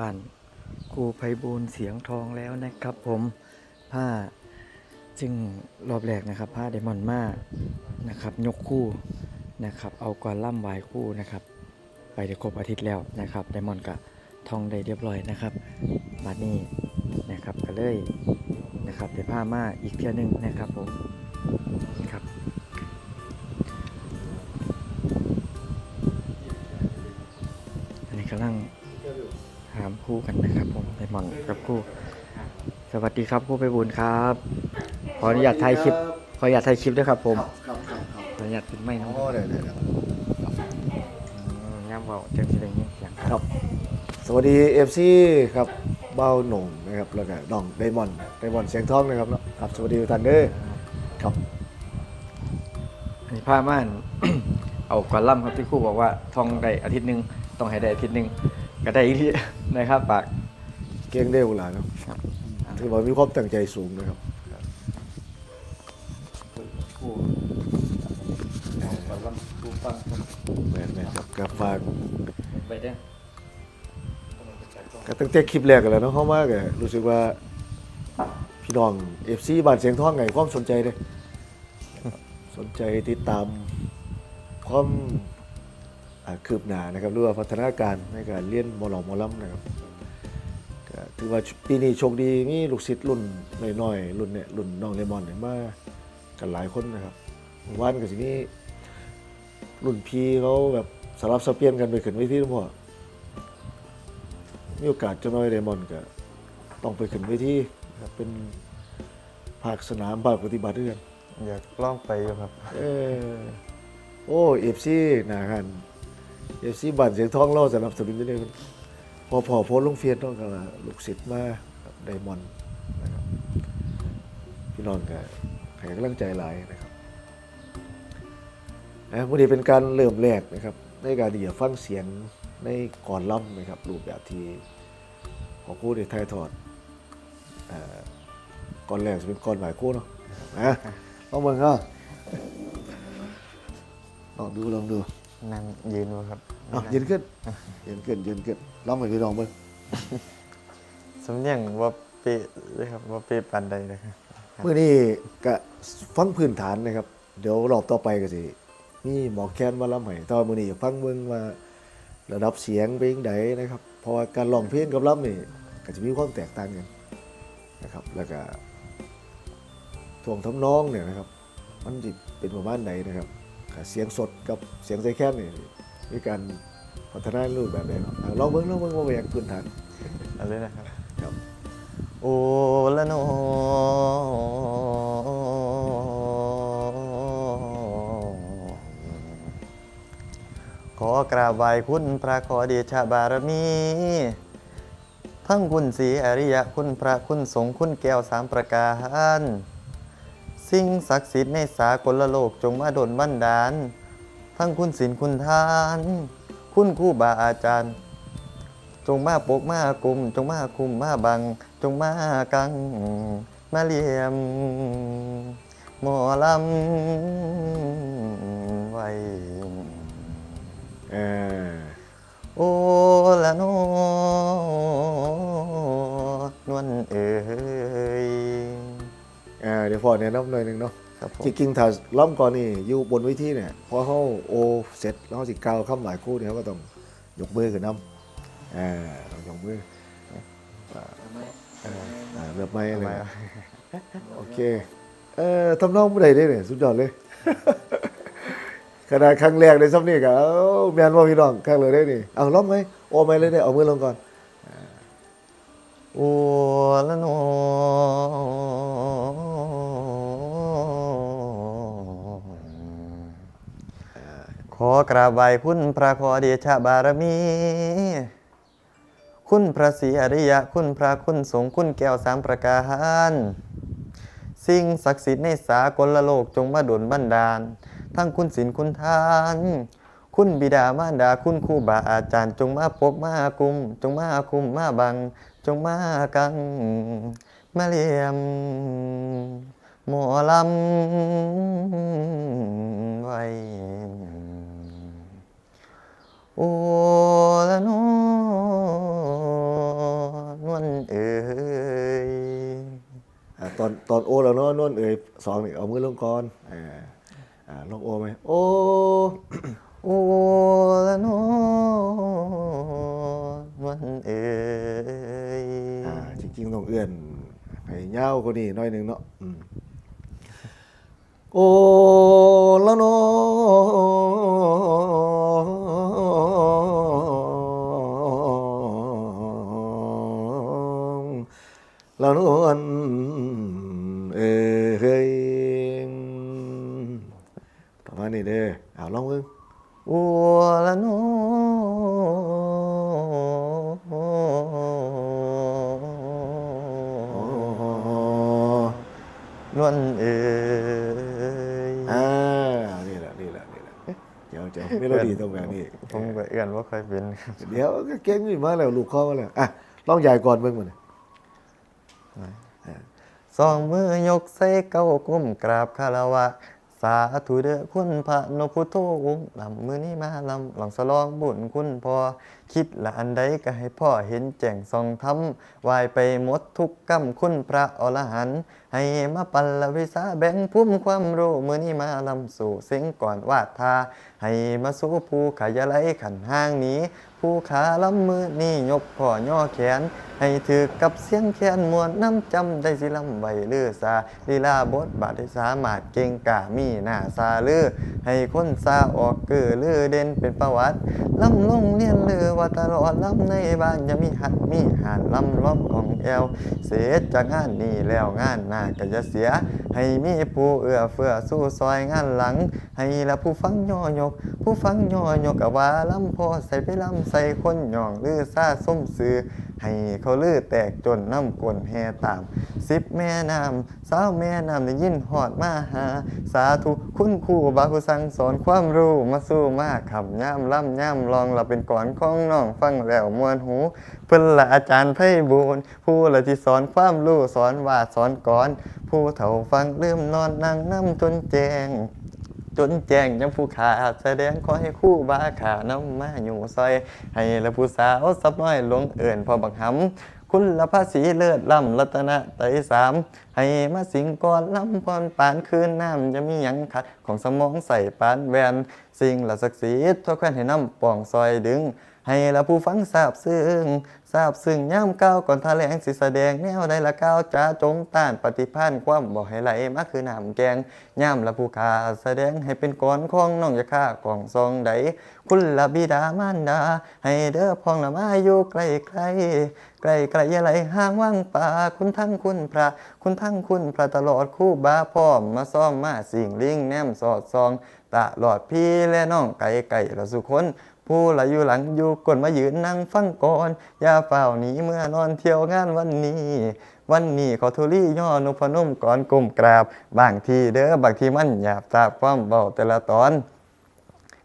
บ้านครูไพบูลเสียงทองแล้วนะครับผมผ้าจึงรอบแรกนะครับ ผ้าไดมอนด์มานะครับ ยกคู่นะครับ เอากวอนล่ำวายคู่นะครับ ไปได้ครบอาทิตย์แล้วนะครับไดมอนด์กับทองได้เรียบร้อยนะครับบัดนี้นะครับก็เลยนะครับเดี๋ยวผ้ามาอีกเที่ยหนึงนะครับผมครับอันนี้กำลัง ถามคู่กันนะครับผมไดมอนด์กับคู่ สวัสดีครับคู่ไปบุญครับ ขออนุญาตถ่ายคลิป ขออนุญาตถ่ายคลิปด้วยครับผม ครับครับครับขออนุญาตปิดไม้น้องโอ้ได้ได้ได้ย่ำเบาจังสิได้ยินเสียงครับสวัสดีเอฟซีครับเบ้าหนุ่มนะครับแล้วก็น้องไดมอนด์ไดมอนด์เสียงทองนะครับเนาะครับสวัสดีทุกท่านเด้อครับอันนี้ผ้าม่าน เอากวอนล่ำครับที่ครู่บอกว่าทองได้อาทิตย์หนึ่งต้องให้ได้อาทิตย์หนึ่ง ก็ได้อีกทีนะครับปากเก่งเด้อหลานเนาะครับถือว่ามีความตั้งใจสูงนะครับคู่เอากวอนล่ำคู่ฟังครับแม่นแม่นครับกับฝากไปเด้อก็ตั้งแต่คลิปแรกกันแล้วเนาะเข้ามาก็รู้สึกว่าพี่น้องเอฟซีบ้านเสียงทองไงความสนใจเด้อสนใจติดตามความอ่า คืบหน้านะครับหรือว่าพัฒนาการในการเรียนหมอหลอมหมอลำนะครับก็ถือว่าปีนี้โชคดีมีลูกศิษย์รุ่นน้อยๆรุ่นเนี่ยรุ่นน้องเลมอนเนี่ยมากันหลายคนนะครับเมื่อวานก็สิมีรุ่นพี่เขาแบบสลับสับเปลี่ยนกันไปขึ้นเวทีทั้งหมดมีโอกาสจะน้อยเลมอนก็ต้องไปขึ้นเวทีนะครับเป็นภาคสนามภาคปฏิบัติด้วยกันอยากล่องไปอยู่ครับ เออโอ้เอฟซีนาฮัน เอฟซีบันเสียงทองเล่าสนับสนุนด้วยกันพอพอโพสลงเฟียนต้องกันลูกศิษย์มาไดมอนด์นะครับพี่น้องก็ให้กำลังใจหลายนะครับนะวันนี้เป็นการเริ่มแรกนะครับ ในการที่จะฟังเสียงในก่อนล่ำนะครับ รูปแบบที่ของครู่ได้ถ่ายทอดก่อนแรกจะเป็นก่อนหมายคู่เนาะนะลองเบิ่งก็ลองดูลองดู นั่งยืนอยู่ครับอะยืนขึ้นยืนขึ้นยืนขึ้นลองไปพี่ลองเบิ่งสำเนียงว่าเป๊ะเลยครับว่าเป๊ะปันใดเลยครับเมื่อนี้ก็ฟังพื้นฐานนะครับ เดี๋ยวรอบต่อไปก็สิมีหมอแคนมาลำให้แตอนมื้อนี้ฟังเบิ่งว่าระดับเสียงเป็นจังไดนะครับเพราะว่าการร้องเพลงกับลำนี่ก็จะมีความแตกต่างกันนะครับแล้วก็ท่วงทำนองเนี่ยนะครับ มันสิเป็นประมาณไหนนะครับก็ เสียงสดกับเสียงใส่แค้นนี่มีการพัฒนารูปแบบไหนครับอะลองเบิ่งลองเบิ่งว่าเป็นอย่างพื้นฐานเอะไรนะครับ ครับโอละโนขอกราบไหว้คุณพระขอเดชะบารมี ทั้งคุณศรีอริยะคุณพระคุณสงฆ์คุณแก้วสามประการ สิ่งศักดิ์สิทธิ์ในสากลโลกจงมาดลบันดาล ทั้งคุณศีลคุณทาน คุณครูบาอาจารย์ จงมาปกมากุม จงมาคุมมาบัง จงมากัง มาเลี่ยม หมอลำไว้เออโอละโนนวลเอ๋ยอ่า เดี๋ยวพอแนะนำหน่อยหนึงเนาะครับผมจริงๆถ้าล้ำก่อนนี่อยู่บนเวิธีเนี่ยพอเขาโอเสร็จแล้วเขาสิกล่าวคำหลายคู่เนี่ยเขาก็ต้องยกมือขึ้นน้ำอ่าต้องยกมืออ่าอ่าเลือบไม้อะไรทำไมนะอะโอเคเอ่อทำนองผู้ใดได้เนี่ยสุดยอดเลย ขนาดครั้งแรกในซ้ำนี่ก็เอ้าแมนว่าพี่น้องครั้งเลยได้นี่เอาล้อมไหมโอไหมเลยเนี่ยเอามือลงก่อนโอละโน ขอกราบไหว้คุณพระขอเดชะบารมี คุณพระศรีอริยะ คุณพระคุณสงฆ์คุณแก้วสามประการสิ่งศักดิ์สิทธิ์ในสากลโลกจงมาดลบันดาล ทั้งคุณศีลคุณทาน คุณบิดามารดาคุณครูบาอาจารย์ จงมาปกมากุม จงมาคุมมาบัง จงมากัง มาเลียม หมอลำไว้ โอ้ละนนวลเอ๋ยตอนตอนโอเราเนาะนวลเอ๋ยสองนี่เอามือลงก่อนอ่อลงโอไหมโอโอ้ละนนวลเอ๋ยอ่าจริงๆต้องเอื้อนให้ยาวกว่านี้น้อยหนึงเนาะอืมโอละนน อนเอ้ยประมาณนี้เด้อเอาลองเองโอละโนนวลเอ่ยอ่านี่แหละนี่แหละนี่แหละเดี๋ยวเดี๋ยวเมโลดีตรงแบบนี้ผมก็เอื้อนว่าค่อยเป็น เดี๋ยวก็เก่งขึ้นมาแล้วลูกเข้อมาแล้วอะลองใหญ่ก่อนเบิ่งมันย สองมือยกใส่เก้าก้มกราบคารวะ สาธุเด้อคุณพระนพุทโธองค์ลำมือนี้มาลำหลังสลองบุญคุณพอ คิดละอันใดก็ให้พ่อเห็นแจ่งทรงธรรมวายไปหมดทุกกรรมคุณพระอรหันต์ให้มาปัลลวิสาแบ่งพุ่มความรู้มือนี้มาลำสู่เสียงก่อนวาดทาให้มาสู่ภูขยะไลขันห้างนี้ ผู้ขาลำมือนี่ยกพ่อย่อแขน ให้ถือกับเสียงแคนมวนน้ำจำได้สิลำไวเลือซาลีลาบทบาทได้สามารถเก่งกามีหน้าซาลือ ให้คนซาออกเกือลือเด่นเป็นประวัติลำลงเลียนลือว่าตลอดลำในบ้านจะมีหัดมีหานลำล้อมของแอว เสร็จากงานนี้แล้วงานหน้าก็จะเสีย ให้มีผู้เอื้อเฟื้อสู้ซอยงานหลัง ให้ละผู้ฟังย่อยก ผู้ฟังย่อยกกะว่าลำพอใส่ไปลำส่คนย่องลือซาส้มซื้อ ให้เขาลือแตกจนน้ำกลนแห่ตามสิบแม่น้ำสาวแม่น้ำได้ยินหอดมาหา สาธุคุณครูบาผู้สั่งสอนความรู้มาสู้มากคำย่ำล่ำย่ำลองเราเป็นก่อนของน้องฟังแล้วมวนหู เพิ่นละอาจารย์ไพบูลผู้ละที่สอนความรู้สอนวาดสอนก่อน ผู้เฒ่าฟังลืมนอนนั่งน้ำจนแจง จนแจ้งยังผู้ขาแสดงขอให้คู่บาขาน้ำมาอยู่ซอย ให้ละผู้สาวสับน้อยหลวงเอิ่นพอบักหำคุณละภาษีเลิศล่ำรัตนะไตสามให้มาสิงก่อนลำพรปานคืนน้ำจะมีหยังขัดของสมองใส่ปานแวนสิ่งละศักดิ์สิทธิ์ทั่วแคว้นให้น้ำป่องซอยดึงให้ละผู้ฟังทราบซึ้ง ทราบซึ้งย่ำเก้าก่อนทะแลงสิแสดงแนวใดละเก้าจ้าจงต้านปฏิพันธ์ความบอกให้ไหลมาคือน้ำแกงย่ำละผู้ขาแสดงให้เป็นก้อนของน้องยาค่ากล่องซองใดคุณละบิดามารดา ให้เด้อพองละมาอยู่ใกล้ใกล้ใกล้ใกล้ย่าไหลห่างว่างป่าคุณทั้งคุณพระ คุณทั้งคุณพระตลอดคู่บาพร้อมมาซ่อมมาสิ่งลิงแนมสอดซองตลอดพี่และน้องไก่ไก่ละสุคน ผู้ละอยู่หลังอยู่กดมายืนนั่งฟังก่อนอย่าเฝ้าหนีเมื่อนอนเที่ยวงานวันนี้ วันนี้ขอทุลี่ย่อนพนมก่อนกลุ่มกราบ บางทีเด้อบางทีมันหยาบตาความเบาแต่ละตอน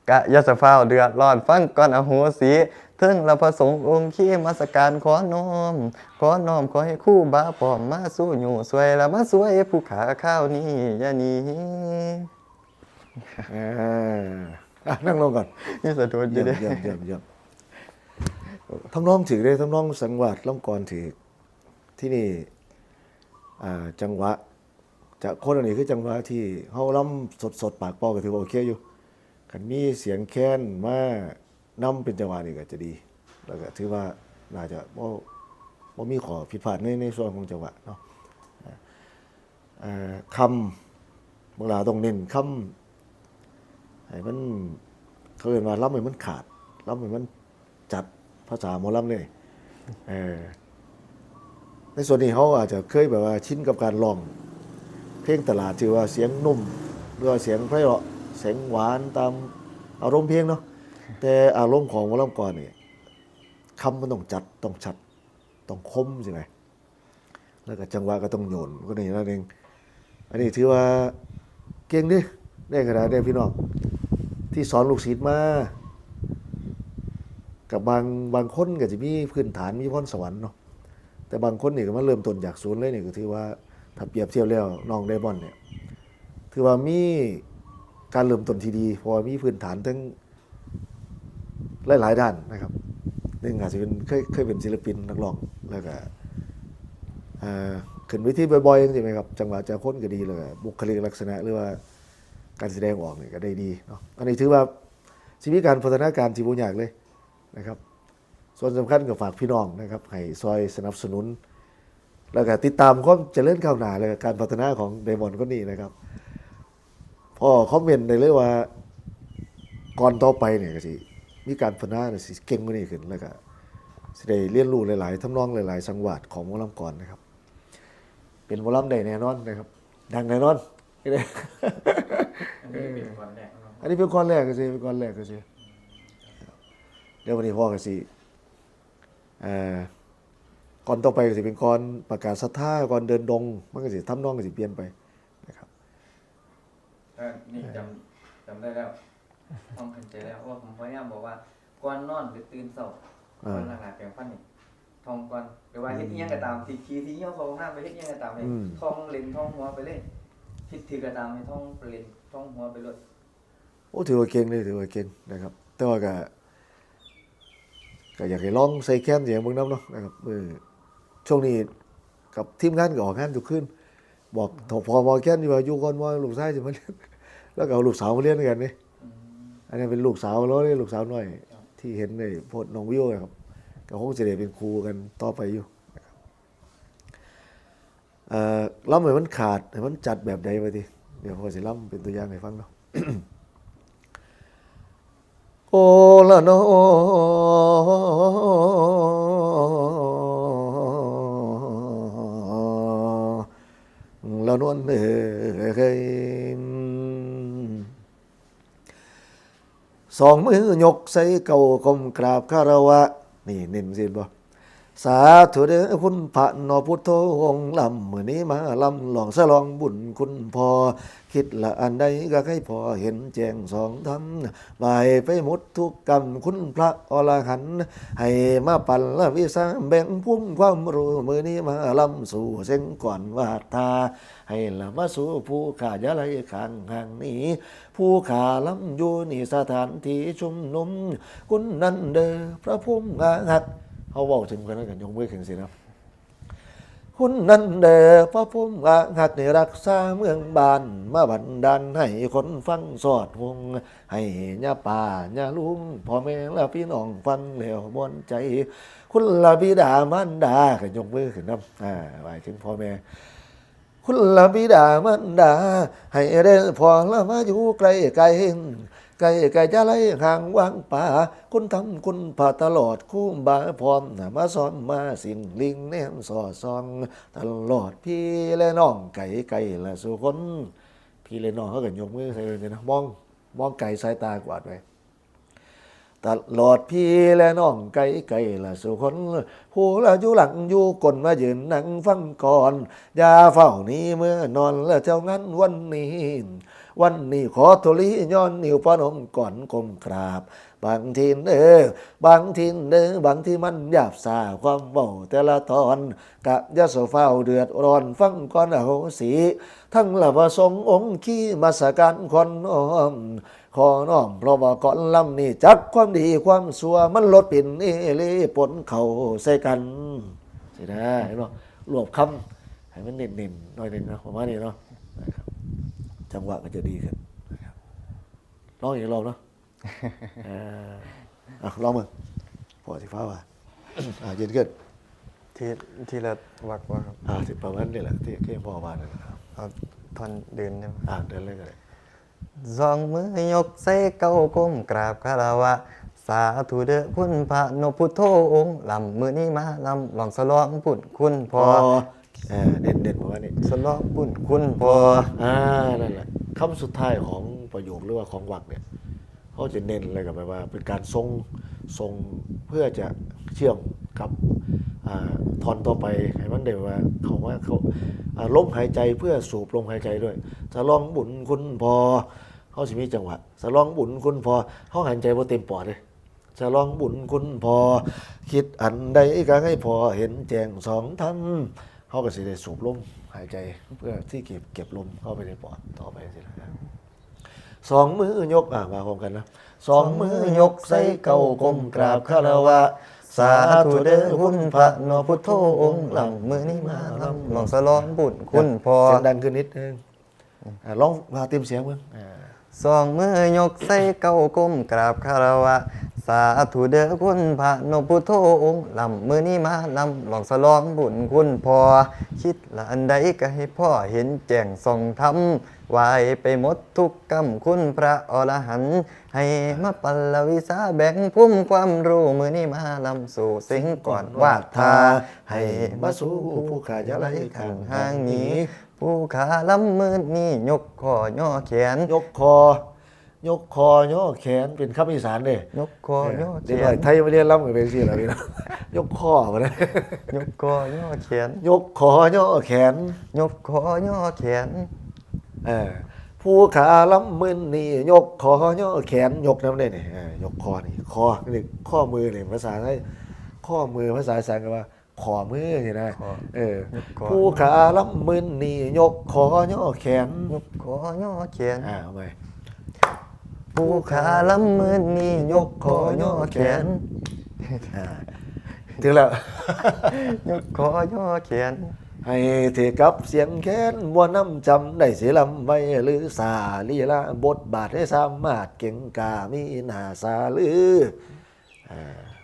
กะยาสะฟ้าเดือดร้อนฟังก่อนอโหสีเทิงละพระสงฆ์องค์ขี้มาสการขอน้อม ขอน้อมขอให้คู่บาปอมมาสู้อยู่สวยละมาสวยผู้ขาข้าวนี้ย่านี้ อ่าอะนั่งลงก่อนนี่สะดุดอเยี่ยู่ยมเด้เยี่ยมเยี่ยมเยี่ยมทำน้องถือได้ทำน้องสังวาดล่องกรถือที่นี่อ่าจังหวะจะคนอันนี้คือจังหวะที่เฮาล่ำสดสดๆปากเปอก็ถือว่าโอเคอยู่คันมีเสียงแค้นมานํเป็นจังหวะนี่ก็จะดี แล้วก็ถือว่าน่าจะบ่บ่มีขอผิดพลาดในในส่วนของจังหวะเนาะอ่าอ่าคำ บางลาต้องเน้นคำ ให้มันเขาเรียกว่าล่ำให้มันขาดล่ำให้มันจัดภาษาหมอล่ำเลยเออในส่วนนี้เขาอาจจะเคยแบบว่าชินกับการร้อง เพลงตลาดที่ว่าเสียงนุ่มหรือว่าเสียงไพเราะเสียงหวานตามอารมณ์เพลงเนาะแต่อารมณ์ของหมอล่ำก่อนเนี่ยคำมันต้องจัดต้องชัดต้องคมใช่ไหมแล้วก็จังหวะก็ต้องโยนก็นี่นั่นเองอันนี้ถือว่าเก่งดิได้ขนาดนี้พี่น้อง ที่สอนลูกศิษย์มากับบางบางคนก็จะมีพื้นฐานมีพรสวรรค์เนาะแต่บางคนนี่ก็มาเริ่มต้นจากศูนย์เลยนี่ก็ถือว่าถ้าเปรียบเทียบแล้วน้องไดบอนเนี่ยถือว่ามีการเริ่มต้นที่ดีเพราะมีพื้นฐานทั้งหลายๆด้านนะครับหนึ่งอาจจะเป็นเคยเคยเป็นศิลปินนักร้องแล้วก็เขึ้นเวทีบ่อยๆจังซี่ไหมครับจังหวะจะค้นก็ดีเลยบุคลิกลักษณะหรือว่า การแสดงออกเนี่ยก็ได้ดีเนาะอันนี้ถือว่าชีวิตการพัฒนาการที่บ่ยากเลยนะครับ ส่วนสำคัญก็ฝากพี่น้องนะครับให้ซอยสนับสนุน แล้วก็ติดตามความเจริญก้าวหน้าเลยการพัฒนาของไดมอนด์คนนี้นะครับพอคอมเมนต์ได้เลยว่าก่อนต่อไปเนี่ยก็สิมีการพัฒนาสิเก่งกว่านี้ขึ้นแล้วก็สิได้เรียนรู้หลาย ๆทำนองหลาย ๆ สังวาสของหมอลำก่อนนะครับ เป็นหมอลำได้แน่นอนนะครับ ดังแน่นอน อันนี้เป็นวันแรกเนาะอันนี้เป็นก้อนแรกก็สิเป็นก้อนแรกก็สิเดี๋ยววันนี้พ่อก็สิเอ่อก่อนต่อไปก็สิเป็นก่อนประกาศศรัทธาก่อนเดินดง มันก็สิทำนองก็สิเปลี่ยนไปนะครับก็นี่จำจำได้แล้วความเข้าใจแล้วว่าผมพยายามบอกว่าก่อนนอนหรือตื่นเช้าก่อนหลังๆแปรงฟันนี่ท่องก่อนหรือว่าเฮ็ดอิหยังก็ตามที่ขี้ที่เหี่ยวเข้าห้องน้ำไปเฮ็ดอิหยังก็ตามให้อืมท่องเล่นท่องหัวไปเลย คิดถือก็ตามให้ท่องไปเล่นท่องหัวไปเลยโอ้ถือว่าเก่งเลยถือว่าเก่งนะครับ แต่ว่าก็ก็อยากให้ลองใส่แค้นเสียงเบิ่งน้ำเนาะนะครับเออช่วงนี้กับทีมงานก็ออกงานทุกคืนบอกถกพอมอแค้นอยู่ว่าอยู่ก่อนว่าลูกชายจะมาเรียนแล้วก็เอาลูกสาวมาเรียนด้วยกันนี่อันนี้เป็นลูกสาวแล้วนี่ลูกสาวน้อย ที่เห็นในโพสต์น้องวิวครับก็คงจะได้เป็นครูกันต่อไปอยู่ ล่ำให้มันขาดให้มันจัดแบบใดไปทีเดี๋ยวพอสิล่ำเป็นตัวอย่างให้ฟังเนาะโอละนละนวลเอ้ยสองมือยกใส่เก่ากลมกราบคารวะ นี่เน้นสิบ่ สาธุเด้อคุณพระนอพุทโธองค์ลำมือนี้มาลำหลองสลองบุญคุณพอ คิดละอันใดก็ให้พอเห็นแจ้งสองทำบายไปหมดทุกกรรมคุณพระอรหันต์ให้มาปันละวิสาแบ่งพุ่มความรู้มือนี้มาลำสู่เส้นก่อนวาดทาให้ละมาสู่ผู้ขายะไรข้างห่างนี้ ผู้ขาลำอยู่นี่สถานที่ชุมนุมคุณนั่นเด้อพระพุ่มงาหัก เขาบอกถึงกันแล้วกันยกมือขึ้นสินะคุณนั่นเดอพระพุ่มอาหักในรักษาเมืองบาน มาบันดาลให้คนฟังสอดวง ให้ญาป่าญาลุงพ่อแม่และพี่น้องฟังแล้วมวนใจ คุณละบิดามารดาก็ยกมือขึ้นนำอ่าหมายถึงพ่อแม่คุณละบิดามารดา ให้ได้พอละมาอยู่ไกลไกล ไก่ไก่จะไล่ห่างวางป่าคุณทำคุณผ่าตลอดคู่บาพร้อมนะมาซ้อมมาสิ่งลิงแนมสอดซอง ตลอดพี่และน้องไก่ไก่ละสุคน พี่และน้องเขาก็ยกมือใส่เลยนะมองมองไก่สายตากวาดไป ตลอดพี่และน้องไก่ไก่ละสุคนผู้ละอยู่หลังอยู่กลมายืนนั่งฟังก่อน อย่าเฝ้านี้เมื่อนอนและเจ้างั้นวันนี้ วันนี้ขอทุลีย้อนนิ้วพนมก่อนกลมกราบบางทีเด้อบางทีเด้อบางที่มันหยาบสาความเบาแต่ละตอนกะยะโสเฝ้าเดือดร้อนฟังก่อนอโหสี ทั้งละประสงค์องค์ขี้มาสการคนน้อม ขอน้อมเพราะว่าก่อนลำนี่จักความดีความสัวมันลดปิ่นเอเลปนเขาใส่กันสินะเห็นบ่รวบคำให้มันเน้นๆหน่อยหนึ่งนะผมว่านี่เนาะนะครับจังหวะก็จะดีขึ้นนะครับลองอีกรอบเนาะเอออะลองมึงพอสิฟ้าว่าอ่าเย็นขึ้นทีทีละวักว่าครับอ่าสิประมาณนี่แหละที่ที่พ่อว่านั่นแหละครับเอาทอนเดินใช่ไหมอ่าเดินเลยกันเลย สองมือยกใส่เก้าก้มกราบคารวะ สาธุเด้อคุณพระนพุทโธองค์ลำมือนี้มาลำลองสลองปุ่นคุณพอเออเด่นเด่นประมาณนี้สลองปุ่นคุณพออ่านั่นแหละคำสุดท้ายของประโยคหรือว่าของวรรคเนี่ยเขาจะเน้นอะไรกับแบบว่า เป็นการทรงทรงเพื่อจะเชื่อมกับอ่า ทอนต่อไปให้มันเดี๋ยวว่าเขาว่าเขาอ่าลมหายใจเพื่อสูบลมหายใจด้วยจะลองบุญคุณพอเขาสิมีจังหวะจะลองบุญคุณพอเขาหายใจว่าเต็มปอดเลยจะลองบุญคุณพอ คิดอันใดก็ให้พอเห็นแจงสองทำเขาก็สิได้สูบลมหายใจเพื่อที่เก็บเก็บลมเข้าไปในปอดต่อไปสินะครับสองมือยกอะมาพร้อมกันนะสองมือยกใส่เก่ากลมกราบคารวะ สสาธุเด้อคุณพระนอพุทโธองค์หลังมือนี้มาลำลองสลองบุญคุณพอเสียงดังขึ้นนิดนึงอะลองมาเต็มเสียงมึงอ่า สองมือยกใส่เก้าก้มกราบคารวะ สาธุเด้อคุณพระนพุทโธองค์ลำมือนี้มาลำลองสลองบุญคุณพอคิดละอันใดก็ให้พ่อเห็นแจ้งส่องธรรม ไหวไปหมดทุกกรรมคุณพระอรหันต์ให้มาปัลวิสาแบ่งพุ่มความรู้มือนี้มาลำสู่สิงก่อนวาดทาให้มาสู่ผู้ขาจะไล่ขังห่างหนี้ผู้ขาลำมือนี้ยกคอย่อแขน ยกคอยกคอย่อแขนเป็นคำอีสานเด้ยกคอย่อแขเด็กหน่อยนไทยไม่เรียนล่ำกันเป็นสิแล้วพี่น้องยกคอมาเลยยกคอย่อแขน ยกคอย่อแขน ยกคอย่อแขน เออผู้ขาล้ำมือนี่ยกคอย่อแขนยกน้ำได้นี่เออยกคอนี่คอนี่ข้อมือนี่ภาษาไทยข้อมือภาษาอีสานก็ว่าขอมือนี่นะขอเออยกคอผู้ขาล้ำมือนี่ยกคอย่อแขนยกคอย่อแขนอ่าเอาไปผู้ขาลำมือนี้ยกคอย่อแขนอ่าถึงแล้วยกคอย่อแขน ให้เทกับเสียงแค้นว่าน้ำจำได้เสียลำไว้หรือสาลีละบทบาทให้สามารถเก่งกามีหนาสาลือ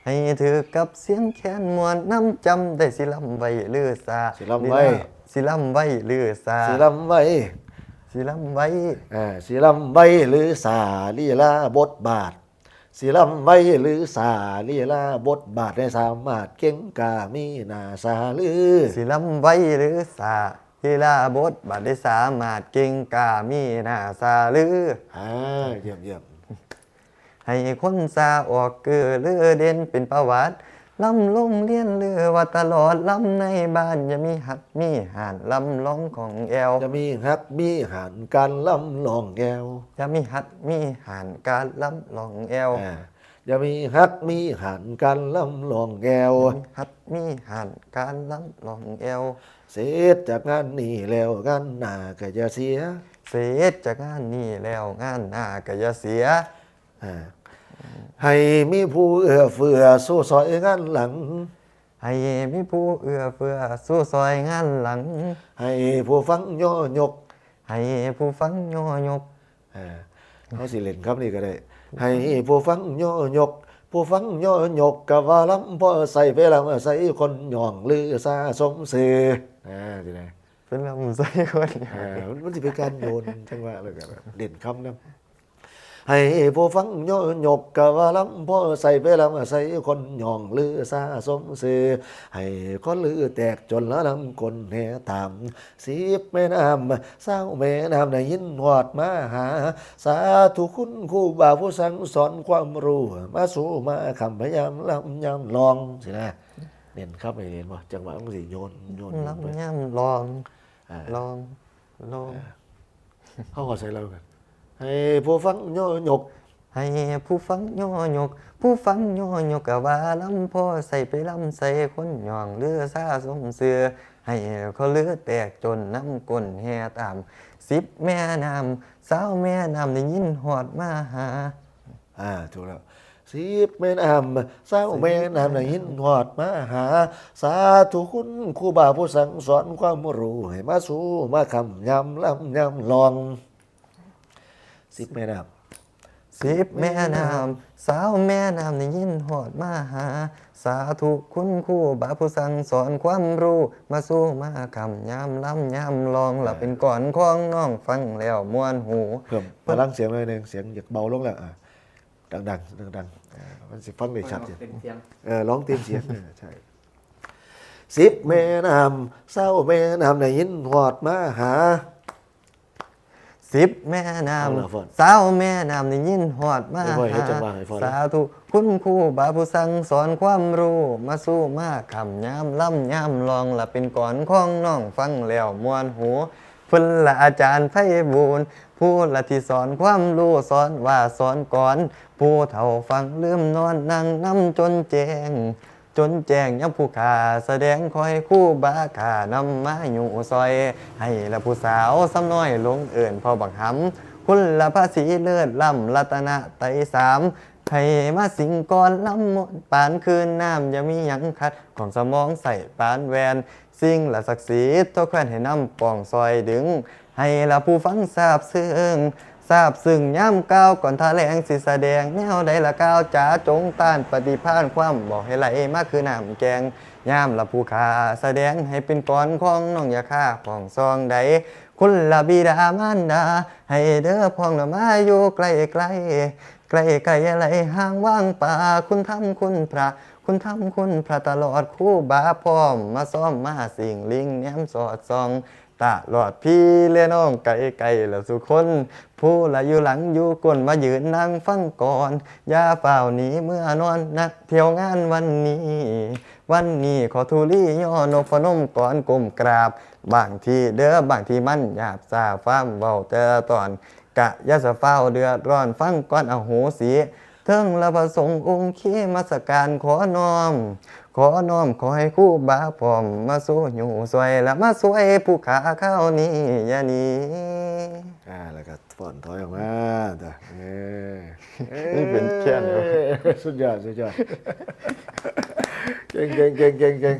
ให้ถือกับเสียงแขนมวนน้ำจำได้สิลำไว้ลือสาสิลำไว้ สิลำไว้ลือสาสีลำไว้สิลำไว้ อ่าสีลำไว้หรือสาลีละบทบาท สีลำไว้หรือสาลีละบทบาทให้สามารถเก่งกามีหนาสาลือสิลำไว้หรือสาทีลาบทบัดได้สามารถเก่งกามีหน้าสาลืออ่าเยี่ยมเยี่ยมให้คนซาออกเกือเลือเด่นเป็นประวัติ ลำลงเลียนเรือว่าตลอดลำในบ้านจะมีหักมีหานลำลองของแอวจะมีฮักมีหันการลำลองแก้วจะมีหัดมีหานการลำลองแอวอ่าจะมีฮักมีหันการลำลองแก้วมีหัดมีหานการลำลองแอวเสร็จจากงานนี้แล้วงานหน้าก็จะเสียเสร็จจากงานนี้แล้วงานหน้าก็อย่าเสียอ่า ให้มีผู้เอื้อเฟื้อสู้ซอยงานหลัง ให้มีผู้เอื้อเฟื้อสู้ซอยงานหลัง ให้ผู้ฟังย่อยก ให้ผู้ฟังย่อยกอ่าเขาสิเล่นครับนี่ก็ได้ ให้ผู้ฟังย่อยก ผู้ฟังย่อยกกะว่าลำพ่อใส่ไปลำใส่คนย่องลือซาสมเสืออ่าสิได้เป็นลำไส้คนอ่ามันมันจะเป็นการโยนจังหวะเลยกันเด่นคำนะ ให้ผู้ฟังย่อยกกะว่าลำพ่อใส่ไปลำใส่คนย่องลือซาสมเสือให้คนลือแตกจนละลำคนแห่ตามสิบแม่น้ำเศร้าแม่น้ำได้ยินหอดมาหา สาธุคุณครูบาผู้สั่งสอนความรู้มาสู่มาคำพยายามลำยำลองสินะเน้นครับไปเรียนบ่จังหวะมันสิโยนโยนลงไปลำย่ำลองอ่าลองลองเขาขอใส่เรากัน ให้ผู้ฟังโยยก ให้ผู้ฟังย่อยก ผู้ฟังย่อยกกะว่าลำพ่อใส่ไปลำใส่คนย่องเลือซาสมเสือให้เขาเลือแตกจนน้ำก้นแห่ตามสิบแม่น้ำสาวแม่น้ำได้ยินหอดมาหาอ่าถูกแล้วสิบแม่น้ำสาวแม่น้ำในหินหอดมาหา สาธุคุณครูบาผู้สั่งสอนความรู้ให้มาสู่มาคำยำลำยำลอง สิบแม่น้ำสิบแม่น้ำสาวแม่น้ำได้ยินหอดมาหา สาธุคุณครูบาผู้สั่งสอนความรู้ มาสู้มาคำยามล้ำยามลองหลับเป็นก่อนของน้องฟังแล้วมวนหูเพิ่มพลังเสียงหน่อยหนึงเสียงอยากเบาลงแล้วอะดังดังดังดังๆอ่ามันสิฟังได้ชัดเจน เป็นเสียง เออร้องเต็มเสียง เออใช่สิบแม่น้ำเศร้าแม่น้ำในยินหอดมาหา สิบแม่น้เอาล่ะฝนำสาวแม่น้ำได้ยินหอดมาเดี๋ยวพ่อเฮ็ดหาจังหวะให้ฝนสาธุคุณครูบาผู้สั่งสอนความรู้มาสู้มาคำยามล้ำยามลองหลับเป็นก่อนของน้องฟังแล้วมวนหูพุ่นละอาจารย์ไพบูลย์ผู้ละที่สอนความรู้สอนว่าสอนก่อน ผู้เฒ่าฟังลืมนอนนั่งน้ำจนแจง จนแจ้งยังผู้ขาแสดงคอยคู่บาขานำมาอยู่ซอย ให้ละผู้สาวซ้ำน้อยลงเอิ่นพอบักหำคุณละภาษีเลิศล่ำรัตนะไตสามให้มาสิงก่อนลำมนปานคืนน้ำอย่ามีหยังคัด ของสมองใส่ปานแวน สิ่งละศักดิ์สิทธิ์ทอแควนให้น้ำป่องซอยดึง ให้ละผู้ฟังทราบซึ้ง ทราบซึ้งย่ำก้าวก่อนทาแรงสิแสดงแนวใดละก้าวจ๋าจงต้านปฏิภาณความบอกให้ไหลมากคือน้ำแกงย่ามละผู้ขาแสดงให้เป็นก้อนของน้องยาค่าของซองใดคุณละบิดามารดา ให้เด้อพองละมาอยู่ใกล้ใกล้ใกล้ไกลอะไรห่างว่างป่าคุณทำคุณพระคุณทำคุณพระตลอดคู่บาพร้อม มาซ้อมมาสิ่งลิงแนมสอดส่อง ตาหลอดพี่เลี้ยน้องไก่ไก่ละสุคน ผู้ละอยู่หลังอยู่ก้นมายืนนั่งฟังก่อนอย่าเฝ้าหนีเมื่อนอนนักเที่ยวงานวันนี้ วันนี้ขอทูลี่ย่อนกพนมก่อนกลมกราบบางทีเด้อบางทีมันหยาบซาฟ้ามเบาแต่ตอน กะยาสะเฝ้าเดือดร้อนฟังก้อนอโหสีเทิงละประสงค์องค์ขีมาสการขอน้อม ขอน้อมขอให้คู่บาพร้อมมาสู้อยู่สวยและมาสวยผู้ขาเข้านี้อย่าหนี้อ่าแล้วก็ฝอนถอยออกมาจ้ะเออนี่เป็นแค่ไหนวะ สุดยอดสุดยอดเก่งเก่งเก่งเก่งเก่ง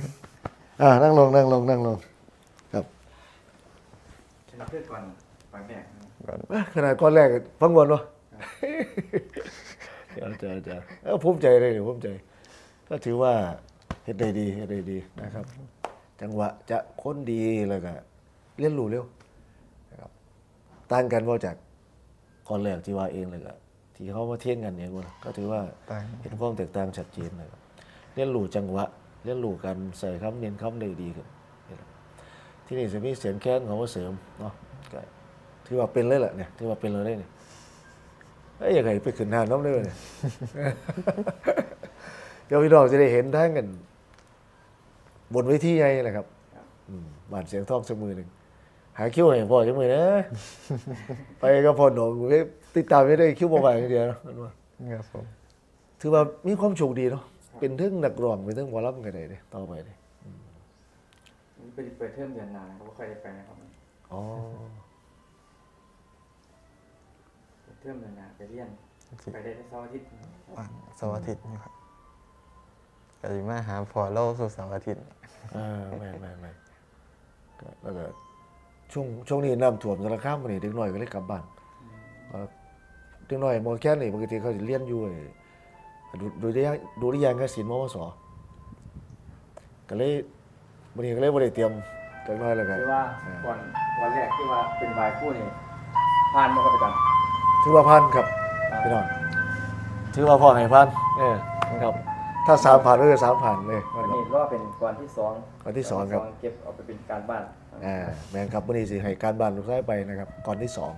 อ่านั่งลงนั่งลงนั่งลงครับชนะเพื่อก่อนก่อนแรกนะครับอะขนาดก้อนแรกฟังวนวะเดี๋ยวเจอเจอเออภูมิใจเลยเดี๋ยวภูมิใจ ก็ถือว่า เฮ็ดได้ดีเฮ็ดได้ดีนะครับ จังหวะจะค้นดีแล้วก็เรียนรู้เร็วนะครับต่างกันว่าจากก่อนแรกที่ว่าเองเลยก็ที่เขามาเทียงกันเนี่ยกูก็ถือว่าต่าง เห็นความแตกต่างชัดเจนนะครับเรียนรู้จังหวะ เรียนรู้การใส่คำเนียนคำได้ดีขึ้นนะครับที่นี่จะมีเสียงแค้นของเขาเสริมเนาะก็ถือว่าเป็นเลยแหละเนี่ยถือว่าเป็นเลยเนี่ยเอ้ยยังไงไปขึ้นหานน้ำเลยเนี่ย เดี๋ยวพี่น้องจะได้เห็นทั้งกัน บนเวทีใหญ่แหละครับอืมบานเสียงทองสักมือหนึ่งหาคิวให้พ่อจักมือนะ ไปก็พอหนองติดตามไม่ได้คิวบ่ไหวอย่างเดียวเนาะมันว่าครับผมถือว่ามีความโชคดีเนาะเป็นเรื่องนักร้องเป็นเรื่องหมอลำกันได้เลยต่อไปเลยนี่ไปเปิดเทอมเดือนหนานนะครับว่าใครได้ไปนะครับอ๋อเปิดเทอมเดือนหนาไปเรียนไปได้ที่เสาร์อาทิตย์นะครับวันเสาร์อาทิตย์นี่ครับ ก็จะมาหาพอเล่าสู่เสาร์อาทิตย์อ่าไม่ไม่ไม่ก็แล้วก็ช่วงช่วงนี้น้ำท่วมสารคามมานี่เด็กน้อยก็เลยกลับบ้านเอ่อเด็กน้อยมอแค่นี่ปกติเขาจะเรียนอยู่ไอ้ดูดูได้ยังดูได้ยังกศิลป์มวสก็เลยวันนี้ก็เลยบ่ได้เตรียมเด็กน้อยแล้วกัน คือว่า ก่อนวันแรกที่ว่าเป็นวายคู่นี่ผ่านมาครับอาจารย์ถือว่าพันครับพี่น้องถือว่าพ่อให้พันเออครับ ถ้าสามผ่านก็คือสามผ่านเลยวันนี้ก็เป็นก่อนที่สองก่อนที่สองครับเก็บเอาไปเป็นการบ้านอ่าแมนครับวันนี้สิให้การบ้านลูกชายไปนะครับก่อนที่สอง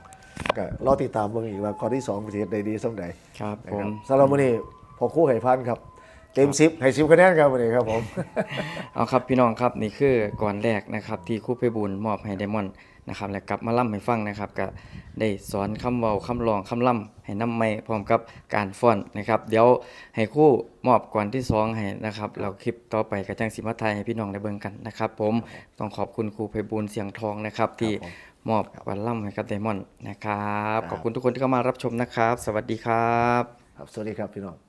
ก็รอติดตามเบิ่งอีกว่าก่อนที่สองจะเฮ็ดได้ดีสักใดครับนะผครัมบสำหรับวันนี้พอคู่ให้พันครับเต็มสิบให้สิบคะแนนครับวันนี้ครับผม เอาครับพี่น้องครับนี่คือก่อนแรกนะครับที่ครูไปบุญมอบให้ไดมอนด์ นะครับแล้วกลับมาล่ำให้ฟังนะครับก็ได้สอนคำเว้าคำร้องคำล่ำให้นำไม่พร้อมกับการฟ้อนนะครับ เดี๋ยวให้ครู่มอบก่อนที่สองให้นะครับเราคลิปต่อไปก็จังสิมาไทยให้พี่น้องได้เบิ่งกันนะครับ ผมต้องขอบคุณครูไพบูลย์เสียงทองนะครับที่มอบก่อนล่ำให้กับไดมอนด์นะครับครับ ขอบคุณทุกคนที่เข้ามารับชมนะครับ สวัสดีครับ ครับ สวัสดีครับพี่น้อง